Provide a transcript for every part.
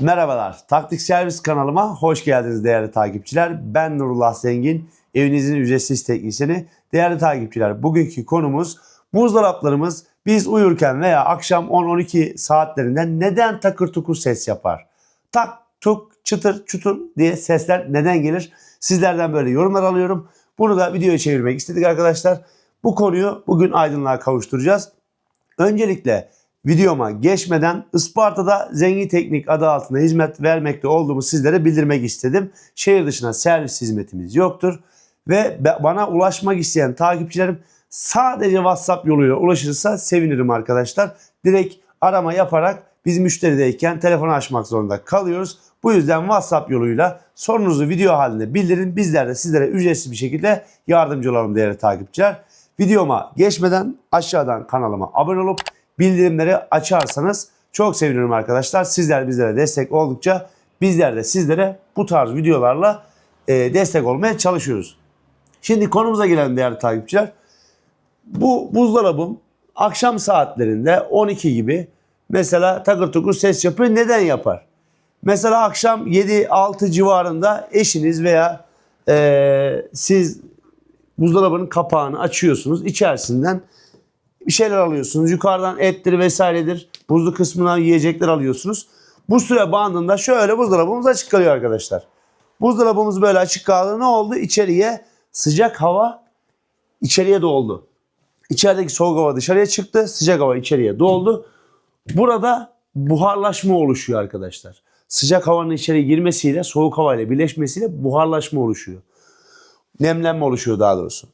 Merhabalar, Taktik Servis kanalıma hoş geldiniz değerli takipçiler. Ben Nurullah Zengin, evinizin ücretsiz teknisyeni. Değerli takipçiler, bugünkü konumuz buzdolaplarımız biz uyurken veya akşam 10-12 saatlerinde neden takır tukur ses yapar? Tak, tuk, çıtır, çutur diye sesler neden gelir? Sizlerden böyle yorumlar alıyorum. Bunu da videoya çevirmek istedik arkadaşlar. Bu konuyu bugün aydınlığa kavuşturacağız. Öncelikle videoma geçmeden Isparta'da Zengin Teknik adı altında hizmet vermekte olduğumu sizlere bildirmek istedim. Şehir dışına servis hizmetimiz yoktur. Ve bana ulaşmak isteyen takipçilerim sadece WhatsApp yoluyla ulaşırsa sevinirim arkadaşlar. Direkt arama yaparak biz müşterideyken telefonu açmak zorunda kalıyoruz. Bu yüzden WhatsApp yoluyla sorunuzu video halinde bildirin. Bizler de sizlere ücretsiz bir şekilde yardımcı olalım değerli takipçiler. Videoma geçmeden aşağıdan kanalıma abone olup bildirimleri açarsanız çok sevinirim arkadaşlar. Sizler bizlere destek oldukça bizler de sizlere bu tarz videolarla e, destek olmaya çalışıyoruz. Şimdi konumuza gelelim değerli takipçiler. Bu buzdolabım akşam saatlerinde 12 gibi mesela takır tukur ses yapıyor. Neden yapar? Mesela akşam 7-6 civarında eşiniz veya e, siz buzdolabının kapağını açıyorsunuz. İçerisinden bir şeyler alıyorsunuz. Yukarıdan ettir vesairedir. Buzlu kısmından yiyecekler alıyorsunuz. Bu süre bandında şöyle buzdolabımız açık kalıyor arkadaşlar. Buzdolabımız böyle açık kaldı. Ne oldu? İçeriye sıcak hava içeriye doldu. İçerideki soğuk hava dışarıya çıktı. Sıcak hava içeriye doldu. Burada buharlaşma oluşuyor arkadaşlar. Sıcak havanın içeri girmesiyle soğuk havayla birleşmesiyle buharlaşma oluşuyor. Nemlenme oluşuyor daha doğrusu.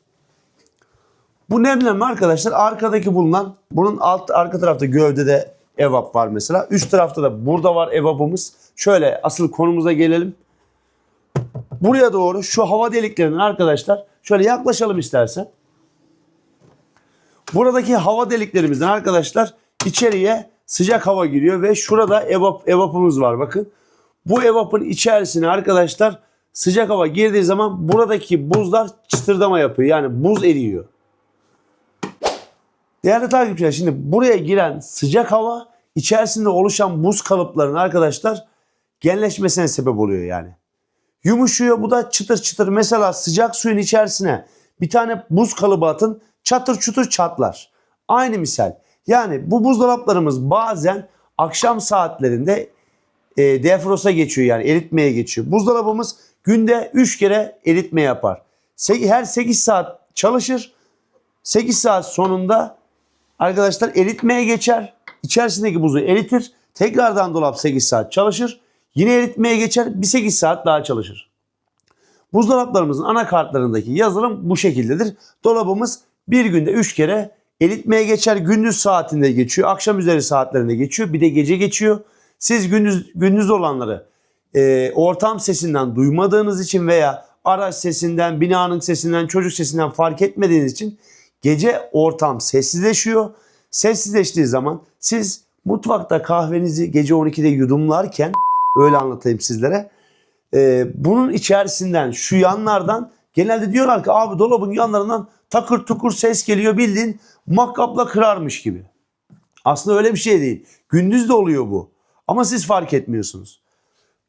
Bu nemlenme arkadaşlar arkadaki bulunan bunun alt arka tarafta gövdede evap var mesela. Üst tarafta da burada var evapımız. Şöyle asıl konumuza gelelim. Buraya doğru şu hava deliklerinden arkadaşlar şöyle yaklaşalım istersen. Buradaki hava deliklerimizden arkadaşlar içeriye sıcak hava giriyor ve şurada evap, evapımız var bakın. Bu evapın içerisine arkadaşlar sıcak hava girdiği zaman buradaki buzlar çıtırdama yapıyor. Yani buz eriyor. Değerli takipçiler şimdi buraya giren sıcak hava içerisinde oluşan buz kalıplarının arkadaşlar genleşmesine sebep oluyor yani. Yumuşuyor bu da çıtır çıtır mesela sıcak suyun içerisine bir tane buz kalıbı atın çatır çutur çatlar. Aynı misal. Yani bu buzdolaplarımız bazen akşam saatlerinde e, defrosta geçiyor yani eritmeye geçiyor. Buzdolabımız günde 3 kere eritme yapar. Her 8 saat çalışır. 8 saat sonunda arkadaşlar eritmeye geçer. İçerisindeki buzu eritir. Tekrardan dolap 8 saat çalışır. Yine eritmeye geçer. Bir 8 saat daha çalışır. Buzdolaplarımızın anakartlarındaki yazılım bu şekildedir. Dolabımız bir günde 3 kere eritmeye geçer. Gündüz saatinde geçiyor. Akşam üzeri saatlerinde geçiyor. Bir de gece geçiyor. Siz gündüz gündüz olanları e, ortam sesinden duymadığınız için veya araç sesinden, binanın sesinden, çocuk sesinden fark etmediğiniz için gece ortam sessizleşiyor. Sessizleştiği zaman siz mutfakta kahvenizi gece 12'de yudumlarken öyle anlatayım sizlere. e, bunun içerisinden şu yanlardan genelde diyorlar ki abi dolabın yanlarından takır tukur ses geliyor bildiğin makkapla kırarmış gibi. Aslında öyle bir şey değil. Gündüz de oluyor bu. Ama siz fark etmiyorsunuz.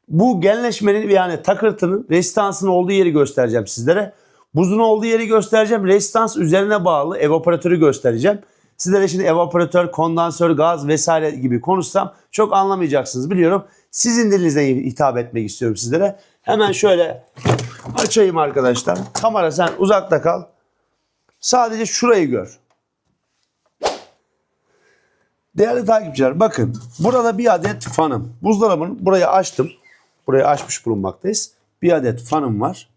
Bu genleşmenin yani takırtının resistansın olduğu yeri göstereceğim sizlere. Buzun olduğu yeri göstereceğim. Resistans üzerine bağlı evaporatörü göstereceğim. Sizlere şimdi evaporatör, kondansör, gaz vesaire gibi konuşsam çok anlamayacaksınız biliyorum. Sizin dilinizden hitap etmek istiyorum sizlere. Hemen şöyle açayım arkadaşlar. Kamera sen uzakta kal. Sadece şurayı gör. Değerli takipçiler bakın burada bir adet fanım. Buzdolabının burayı açtım. Burayı açmış bulunmaktayız. Bir adet fanım var.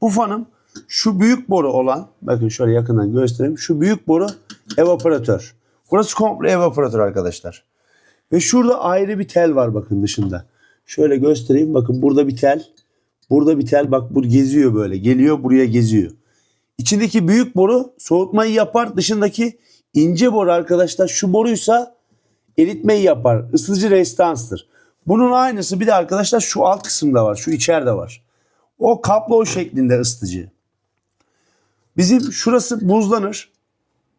Bu fanım şu büyük boru olan bakın şöyle yakından göstereyim. Şu büyük boru evaporatör. Burası komple evaporatör arkadaşlar. Ve şurada ayrı bir tel var bakın dışında. Şöyle göstereyim. Bakın burada bir tel. Burada bir tel bak bu geziyor böyle. Geliyor buraya geziyor. İçindeki büyük boru soğutmayı yapar. Dışındaki ince boru arkadaşlar şu boruysa eritmeyi yapar. Isıtıcı rezistanstır. Bunun aynısı bir de arkadaşlar şu alt kısımda var. Şu içeride var. O kablo şeklinde ısıtıcı. Bizim şurası buzlanır.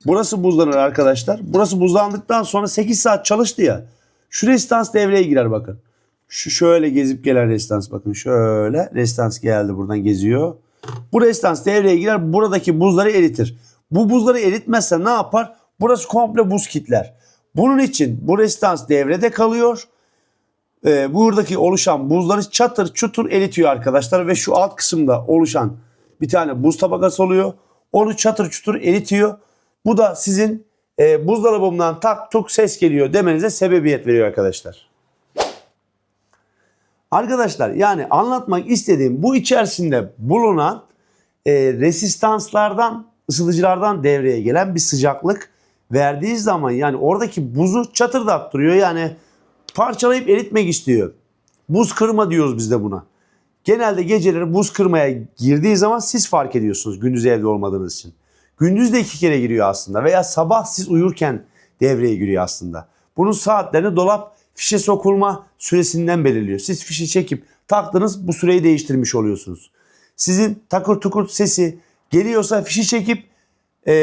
Burası buzlanır arkadaşlar. Burası buzlandıktan sonra 8 saat çalıştı ya. Şu rezistans devreye girer bakın. Şu şöyle gezip gelen restans bakın şöyle restans geldi buradan geziyor. Bu restans devreye girer buradaki buzları eritir. Bu buzları eritmezse ne yapar? Burası komple buz kitler. Bunun için bu restans devrede kalıyor. Ee, buradaki oluşan buzları çatır çutur eritiyor arkadaşlar ve şu alt kısımda oluşan bir tane buz tabakası oluyor. Onu çatır çutur eritiyor. Bu da sizin e, buzdolabımdan tak tuk ses geliyor demenize sebebiyet veriyor arkadaşlar. Arkadaşlar yani anlatmak istediğim bu içerisinde bulunan e, resistanslardan, ısıtıcılardan devreye gelen bir sıcaklık verdiği zaman yani oradaki buzu çatırdattırıyor. Yani parçalayıp eritmek istiyor. Buz kırma diyoruz biz de buna. Genelde geceleri buz kırmaya girdiği zaman siz fark ediyorsunuz gündüz evde olmadığınız için. Gündüz de iki kere giriyor aslında veya sabah siz uyurken devreye giriyor aslında. Bunun saatlerini dolap fişe sokulma süresinden belirliyor. Siz fişi çekip taktınız bu süreyi değiştirmiş oluyorsunuz. Sizin takır tukur sesi geliyorsa fişi çekip e,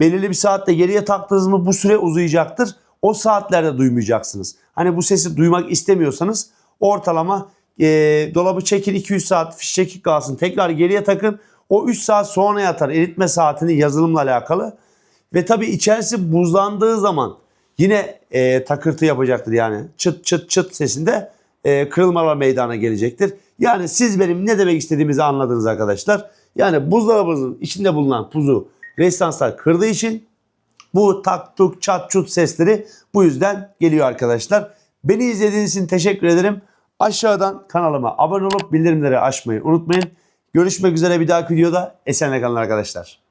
belirli bir saatte geriye taktınız mı bu süre uzayacaktır. O saatlerde duymayacaksınız. Hani bu sesi duymak istemiyorsanız ortalama e, dolabı çekin 200 saat fiş çekik kalsın tekrar geriye takın. O 3 saat sonra yatar eritme saatini yazılımla alakalı. Ve tabii içerisi buzlandığı zaman yine e, takırtı yapacaktır yani çıt çıt çıt sesinde e, kırılmalar meydana gelecektir. Yani siz benim ne demek istediğimizi anladınız arkadaşlar. Yani buzdolabınızın içinde bulunan buzu restanslar kırdığı için bu tak tuk çat çut sesleri bu yüzden geliyor arkadaşlar. Beni izlediğiniz için teşekkür ederim. Aşağıdan kanalıma abone olup bildirimleri açmayı unutmayın. Görüşmek üzere bir dahaki videoda. Esenle kalın arkadaşlar.